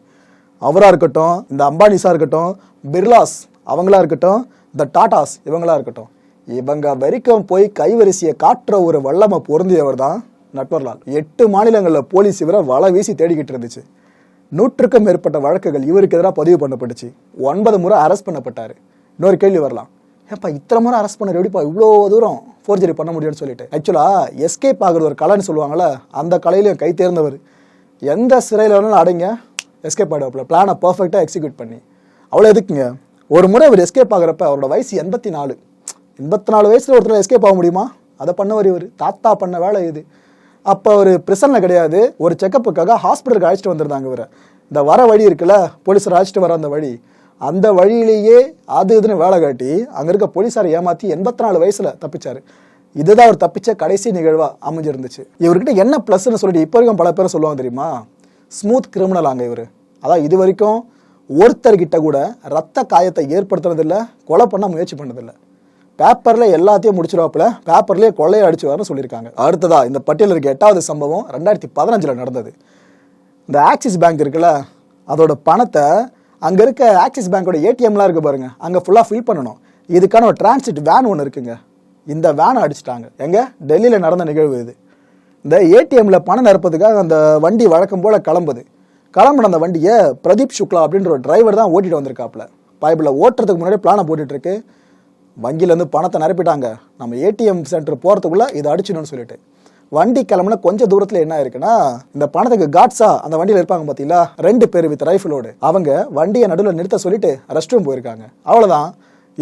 அவராக இருக்கட்டும் இந்த அம்பானிஸாக இருக்கட்டும் பிர்லாஸ் அவங்களா இருக்கட்டும் இந்த டாட்டாஸ் இவங்களா இருக்கட்டும். இவங்க வரைக்கும் போய் கைவரிசையை காட்டுற ஒரு வல்லமை பொருந்தியவர் தான் நட்வர்லால். எட்டு மாநிலங்களில் போலீஸ் இவரை வலை வீசி தேடிக்கிட்டு இருந்துச்சு. நூற்றுக்கும் மேற்பட்ட வழக்குகள் இவருக்கு எதிராக பதிவு பண்ணப்பட்டுச்சு. ஒன்பது முறை அரெஸ்ட் பண்ணப்பட்டார். இன்னொரு கேள்வி வரலாம். ஏப்பா இத்தனை முறை அரெஸ்ட் பண்ண எப்படிப்பா இவ்வளோ தூரம் ஃபோர்ஜரி பண்ண முடியும்னு சொல்லிட்டு. ஆக்சுவலாக எஸ்கேப் ஆகுறது ஒரு கலைன்னு சொல்லுவாங்களே அந்த கலையிலையும் கை தேர்ந்தவர். எந்த சிறையில் வேணாலும் அடைங்க. எஸ்கேப் ஆகிடுவாப்புல பிளானை பர்ஃபெக்டாக எக்ஸிக்யூட் பண்ணி. அவ்வளோ எதுக்குங்க? ஒரு முறை அவர் எஸ்கேப் ஆகிறப்ப அவரோட வயசு எண்பத்தி நாலு. எண்பத்தி நாலு வயசில் ஒருத்தர் எஸ்கேப் ஆக முடியுமா? அதை பண்ணவர் இவர். தாத்தா பண்ண வேலை இது. அப்போ ஒரு பிரசனில் கிடையாது. ஒரு செக்கப்புக்காக ஹாஸ்பிட்டலுக்கு அழைச்சிட்டு வந்திருந்தாங்க இவரை. இந்த வர வழி இருக்குல்ல போலீஸர் அழைச்சிட்டு வர அந்த வழி. அந்த வழியிலேயே அது இதுன்னு வேலை காட்டி அங்கே இருக்க போலீஸாரை ஏமாற்றி எண்பத்தி நாலு வயசில் தப்பிச்சார். இதுதான் அவர் தப்பிச்ச கடைசி நிகழ்வாக அமைஞ்சிருந்துச்சு. இவர்கிட்ட என்ன ப்ளஸ்ன்னு சொல்லிட்டு இப்போ வரைக்கும் பல பேர் சொல்லுவாங்க தெரியுமா? ஸ்மூத் கிரிமினல் அங்கே இவர். அதான் இது வரைக்கும் ஒருத்தர்கிட்ட கூட ரத்த காயத்தை ஏற்படுத்துறதில்ல கொலை பண்ண முயற்சி பண்ணதில்லை. பேப்பரில் எல்லாத்தையும் முடிச்சிருவாப்புல. பேப்பர்லேயே கொள்ளையை அடிச்சுவார்னு சொல்லியிருக்காங்க. அடுத்ததா இந்த பட்டியலில் இருக்க எட்டாவது சம்பவம் ரெண்டாயிரத்தி பதினஞ்சில் நடந்தது. இந்த ஆக்சிஸ் பேங்க் இருக்குல்ல அதோட பணத்தை அங்கே இருக்க ஆக்சிஸ் பேங்கோட ஏடிஎம்லாம் இருக்கு பாருங்க. அங்கே ஃபுல்லாக ஃபில் பண்ணணும். இதுக்கான ஒரு டிரான்சிட் வேன் ஒன்று இருக்குங்க. இந்த வேனை அடிச்சிட்டாங்க. எங்கே? டெல்லியில் நடந்த நிகழ்வு இது. இந்த ஏடிஎம்மில் பணம் நிரப்பதுக்காக அந்த வண்டி வழக்கம் போல் கிளம்புது. கிளம்புன அந்த வண்டியை பிரதீப் சுக்லா அப்படின்ற ஒரு டிரைவர் தான் ஓட்டிகிட்டு வந்திருக்காப்புல. பைபிளில் ஓட்டுறதுக்கு முன்னாடி பிளானை போட்டுட்ருக்கு வங்கியிலேருந்து பணத்தை நிரப்பிட்டாங்க. நம்ம ஏடிஎம் சென்டர் போகிறதுக்குள்ளே இதை அடிச்சிடணும்னு சொல்லிட்டு. வண்டி கிளம்புன கொஞ்சம் தூரத்தில் என்ன இருக்குன்னா இந்த பணத்துக்கு காட்ஸா அந்த வண்டியில் இருப்பாங்க பார்த்தீங்களா ரெண்டு பேர் வித் ரைஃபிளோடு அவங்க வண்டியை நடுவில் நிறுத்த சொல்லிட்டு ரெஸ்ட் ரூம் போயிருக்காங்க. அவ்வளோதான்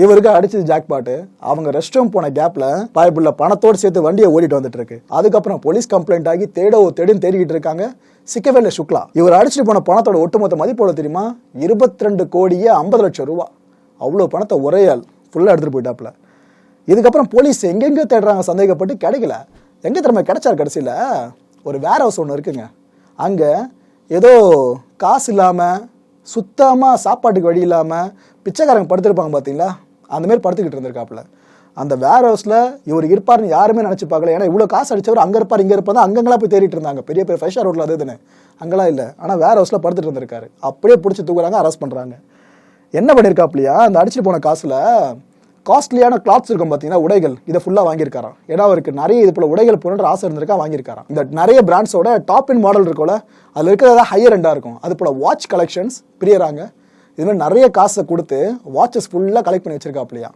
இவருக்கு அடிச்சது ஜாக்பாட்டு அவங்க ரெஸ்ட் ரூம் போன கேப்ல பாய்புள்ள பணத்தோடு சேர்த்து வண்டியை ஓடிட்டு வந்துட்டு இருக்கு. அதுக்கப்புறம் போலீஸ் கம்ப்ளைண்ட் ஆகி தேடோ தேடின்னு தேடிக்கிட்டு இருக்காங்க. சிக்கவே இல்லை சுக்லா. இவர் அடிச்சுட்டு போன பணத்தோட ஒட்டுமொத்த மதிப்போட தெரியுமா? இருபத்தி ரெண்டு கோடியே ஐம்பது லட்சம் ரூபா. அவ்வளோ பணத்தை ஒரே ஆள். ஃபுல்லாக எடுத்துகிட்டு போயிட்டாப்புல. இதுக்கப்புறம் போலீஸ் எங்கெங்கேயோ தேடுறாங்க சந்தேகப்பட்டு கிடைக்கல. எங்கே திறமை கிடைச்சார் கடைசியில்? ஒரு வேர் ஹவுஸ் ஒன்று இருக்குங்க. அங்கே ஏதோ காசு இல்லாமல் சுத்தமாக சாப்பாட்டுக்கு வழி இல்லாமல் பிச்சைக்காரங்க படுத்துருப்பாங்க பார்த்தீங்களா அந்தமாரி படுத்துக்கிட்டு இருந்திருக்காப்புல. அந்த வேர் ஹவுஸில் இவர் இருப்பார்னு யாருமே நினச்சி பார்க்கல. ஏன்னா இவ்வளோ காசு அடித்தவர் அங்கே இருப்பார் இங்கே இருப்பார் அங்கங்களாம் போய் தேடிட்டு இருந்தாங்க. பெரிய பெரிய ஃப்ரெஷ்ஷாக ரோட்டில் அது இதுன்னு. அங்கெல்லாம் இல்லை. ஆனால் வேர் ஹவுஸில் படுத்துட்டு இருந்திருக்காரு. அப்படியே பிடிச்சி தூக்குறாங்க அரெஸ்ட் பண்ணுறாங்க என்ன பண்ணியிருக்காப்லையா அந்த அடிச்சுட்டு போன காசில் காஸ்ட்லியான கிளாத்ஸ் இருக்கும் பார்த்தீங்கன்னா உடைகள். இதை ஃபுல்லாக வாங்கியிருக்காராம். ஏன்னா அவருக்கு நிறைய இது போல உடைகள் போகணுன்ற ஆசை இருந்திருக்கா? வாங்கியிருக்காராம். இந்த நிறைய பிராண்ட்ஸோட டாப் இன் மாடல் இருக்கோல அதில் இருக்கிறதா ஹையர் எண்டாக இருக்கும். அது போல் வாட்ச் கலெக்ஷன்ஸ் பிரியறாங்க இது மாதிரி நிறைய காசை கொடுத்து வாட்சஸ் ஃபுல்லாக கலெக்ட் பண்ணி வச்சிருக்காப்லையா?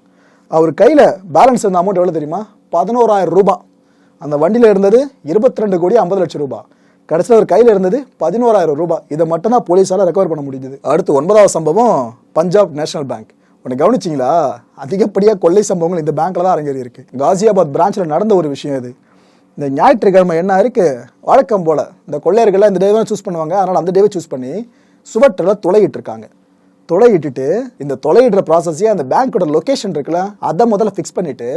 அவர் கையில் பேலன்ஸ் இருந்த அமௌண்ட் எவ்வளோ தெரியுமா? பதினோராயிரம் ரூபாய் அந்த வண்டியில் இருந்தது இருபத்தி ரெண்டு கோடி ஐம்பது லட்சம் ரூபாய் கடைசியில் அவர் கையில் இருந்தது பதினோராயிரம் ரூபாய் இதை மட்டும் தான் போலீஸால் ரெக்கவர் பண்ண முடிஞ்சது. அடுத்து ஒன்பதாவது சம்பவம் பஞ்சாப் நேஷனல் பேங்க். உன்னை கவனிச்சிங்களா? அதிகப்படியாக கொள்ளை சம்பவங்கள் இந்த பேங்க்கில் தான் அரங்கேறி இருக்கு. காசியாபாத் பிரான்ச்சில் நடந்த ஒரு விஷயம் இது. இந்த ஞாயிற்றுக்கிழமை என்ன இருக்குது வழக்கம் போல் இந்த கொள்ளையர்கள்லாம் இந்த டேவை சூஸ் பண்ணுவாங்க. அதனால் அந்த டேவை சூஸ் பண்ணி சுவற்றில் துளையிட்டு இருக்காங்க. துளையிட்டுட்டு இந்த துளையிடுற ப்ராசஸையே அந்த பேங்க்கோட லொகேஷன் இருக்குல்ல அதை முதல்ல ஃபிக்ஸ் பண்ணிவிட்டு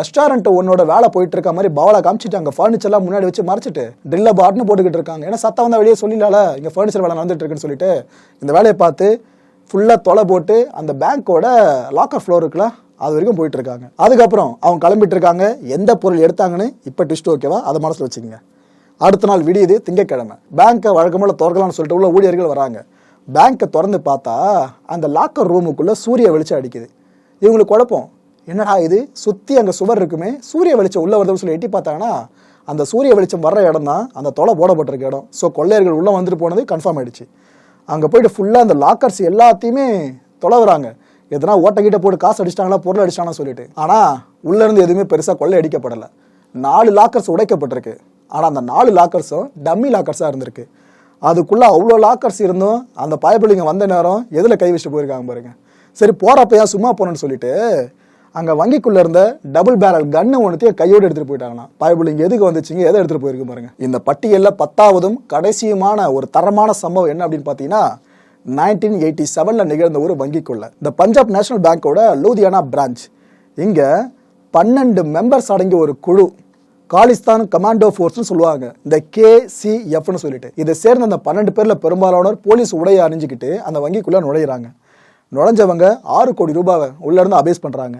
ரெஸ்டாரண்ட் ஒன்னோட வேலை போயிட்டு இருக்க மாதிரி பவலா காமிச்சிட்டு அங்கே ஃபர்னிச்சர்லாம் முன்னாடி வச்சு மறைச்சிட்டு ட்ரில்ல பாட்னு போட்டுக்கிட்டு இருக்காங்க. ஏன்னா சத்தம் வந்தால் வெளியே சொல்லிடல இங்கே ஃபர்னிச்சர் வேலை நடந்துட்டு இருக்குன்னு சொல்லிட்டு. இந்த வேலையை பார்த்து ஃபுல்லாக தொலை போட்டு அந்த பேங்க்கோட லாக்கர் ஃப்ளோர் இருக்குல்ல அது வரைக்கும் போயிட்டு இருக்காங்க அதுக்கப்புறம் அவங்க கிளம்பிட்டு இருக்காங்க எந்த பொருள் எடுத்தாங்கன்னு இப்போ டிஸ்ட் ஓகேவா அதை மனசில் வச்சுக்கோங்க. அடுத்த நாள் விடியுது திங்கக்கிழமை. பேங்க்கை வழக்கமாக திறக்கலாம்னு சொல்லிட்டு உள்ள ஊழியர்கள் வராங்க. பேங்க்கை திறந்து பார்த்தா அந்த லாக்கர் ரூமுக்குள்ளே சூரிய வெளிச்சம் அடிக்குது. இவங்களுக்கு குழப்பம். என்னடா இது? சுற்றி அங்கே சுவர் இருக்குமே. சூரிய வெளிச்சம் உள்ள வருதுன்னு சொல்லி எட்டி பார்த்தாங்கன்னா அந்த சூரிய வெளிச்சம் வர்ற இடம் தான் அந்த தொலை போடப்பட்டிருக்க இடம். ஸோ கொள்ளையர்கள் உள்ளே வந்துட்டு போனது கன்ஃபார்ம் ஆயிடுச்சு. அங்கே போயிட்டு ஃபுல்லாக அந்த லாக்கர்ஸ் எல்லாத்தையுமே தொலைவுறாங்க. எதனா ஓட்ட போட்டு காசு அடிச்சிட்டாங்களா பொருள் அடிச்சிட்டாங்கன்னு சொல்லிட்டு. ஆனால் உள்ளேருந்து எதுவுமே பெருசாக கொள்ளை அடிக்கப்படலை. நாலு லாக்கர்ஸ் உடைக்கப்பட்டிருக்கு. ஆனால் அந்த நாலு லாக்கர்ஸும் டம்மி லாக்கர்ஸாக இருந்திருக்கு. அதுக்குள்ளே அவ்வளோ லாக்கர்ஸ் இருந்தும் அந்த பயப்பிள்ளைங்க வந்த நேரம் எதில் கை வச்சுட்டு போயிருக்காங்க பாருங்க. சரி போகிறப்ப ஏன் சும்மா போனேன்னு சொல்லிட்டு அங்கே வங்கிக்குள்ளே இருந்த டபுள் பேரல் கன்னு ஒன்றுத்தையும் கையோடு எடுத்துகிட்டு பைபிள் பயப்பிள்ளைங்க எதுக்கு வந்துச்சுங்க? எதை எடுத்துகிட்டு போயிருக்கு பாருங்க. இந்த பட்டியலில் பத்தாவதும் கடைசியுமான ஒரு தரமான சம்பவம் என்ன அப்படின்னு பார்த்தீங்கன்னா நைன்டீன் எயிட்டி செவனில் நிகழ்ந்த ஒரு வங்கிக்குள்ள இந்த பஞ்சாப் நேஷனல் பேங்க்கோட லூதியானா பிரான்ச். இங்கே பன்னெண்டு மெம்பர்ஸ் அடங்கிய ஒரு குழு காலிஸ்தான் கமாண்டோ ஃபோர்ஸ்னு சொல்லுவாங்க. இந்த கேசிஎஃப்னு சொல்லிட்டு. இதை சேர்ந்த அந்த பன்னெண்டு பேரில் பெரும்பாலானோர் போலீஸ் உடையை அணிஞ்சுக்கிட்டு அந்த வங்கிக்குள்ளே நுழையிறாங்க. நுழைஞ்சவங்க ஆறு கோடி ரூபாவை உள்ளேருந்து அபேஸ் பண்ணுறாங்க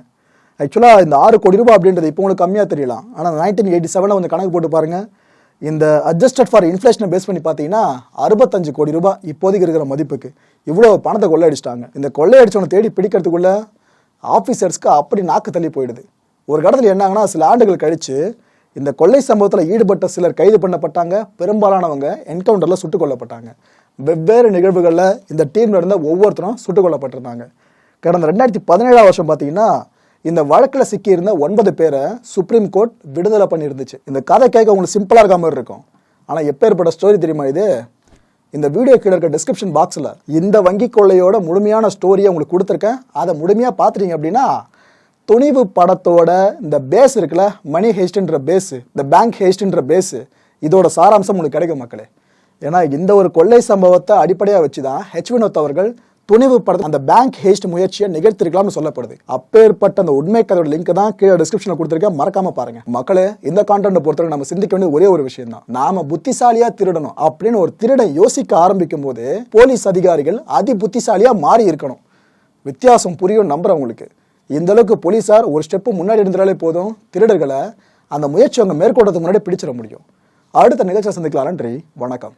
ஆக்சுவலாக இந்த ஆறு கோடி ரூபாய் அப்படின்றது இப்போ உங்களுக்கு கம்மியாக தெரியலாம். ஆனால் நைன்டீன் எயிட்டி செவனில் வந்து கணக்கு போட்டு பாருங்கள் இந்த அட்ஜஸ்டட் ஃபார் இன்ஃப்ளேஷனை பேஸ் பண்ணி பார்த்தீங்கன்னா அறுபத்தஞ்சு கோடி ரூபாய் இப்போதைக்கு இருக்கிற மதிப்புக்கு. இவ்வளோ பணத்தை கொள்ளையடிச்சிட்டாங்க. இந்த கொள்ளையடிச்சவனை தேடி பிடிக்கிறதுக்குள்ளே ஆஃபீஸர்ஸ்க்கு அப்படி நாக்கு தள்ளி போயிடுது. ஒரு கடத்தில் என்னாங்கன்னா சில ஆண்டுகள் கழித்து இந்த கொள்ளை சம்பவத்தில் ஈடுபட்ட சிலர் கைது பண்ணப்பட்டாங்க. பெரும்பாலானவங்க என்கவுண்டரில் சுட்டுக் கொல்லப்பட்டாங்க. வெவ்வேறு நிகழ்வுகளில் இந்த டீமில் இருந்த ஒவ்வொருத்தரும் சுட்டுக் கொல்லப்பட்டிருந்தாங்க. கடந்த ரெண்டாயிரத்தி பதினேழாம் வருஷம் பார்த்தீங்கன்னா இந்த வழக்கில் சிக்கியிருந்த ஒன்பது பேரை சுப்ரீம் கோர்ட் விடுதலை பண்ணியிருந்துச்சு. இந்த கதை கேட்க உங்களுக்கு சிம்பிளாக இருக்க மாதிரி இருக்கும். ஆனால் எப்பேற்பட்ட ஸ்டோரி தெரியுமா இது? இந்த வீடியோ கீழே இருக்க டிஸ்கிரிப்ஷன் பாக்ஸில் இந்த வங்கி கொள்ளையோட முழுமையான ஸ்டோரியை உங்களுக்கு கொடுத்துருக்கேன். அதை முழுமையாக பார்த்துட்டீங்க அப்படின்னா துணிவு படத்தோட இந்த பேஸ் இருக்குல்ல மணி ஹேஸ்ட்ன்ற பேஸ் இந்த பேங்க் ஹேஸ்ட்ன்ற பேஸு இதோட சாராம்சம் உங்களுக்கு கிடைக்கும் மக்களே. ஏன்னா இந்த ஒரு கொள்ளை சம்பவத்தை அடிப்படையாக வச்சு தான் ஹெச் வினோத் அவர்கள் துணிவு படத்தை அந்த பேங்க் ஹேஸ்ட் முயற்சியை நிகழ்த்திருக்கலாம்னு சொல்லப்படுது. அப்பேற்பட்ட அந்த உண்மை கதையோட லிங்க் தான் கீழே டிஸ்கிரிப்ஷனில் கொடுத்துருக்கேன். மறக்காம பாருங்க. மக்களே இந்த கான்டென்ட் பொறுத்தவரை நம்ம சிந்திக்க வேண்டிய ஒரே ஒரு விஷயம் தான் நாம புத்திசாலியா திருடணும் அப்படின்னு ஒரு திருடன் யோசிக்க ஆரம்பிக்கும் போது போலீஸ் அதிகாரிகள் அதி புத்திசாலியா மாறி இருக்கணும். வித்தியாசம் புரியும் நம்புறவங்களுக்கு. இந்த அளவுக்கு போலீஸார் ஒரு ஸ்டெப்பு முன்னாடி இருந்தாலே போதும். திருடர்களை அந்த முயற்சி அவங்க மேற்கொண்டதுக்கு முன்னாடி பிடிச்சிட முடியும். அடுத்த நிகழ்ச்சியை சந்திக்கலாம். நன்றி. வணக்கம்.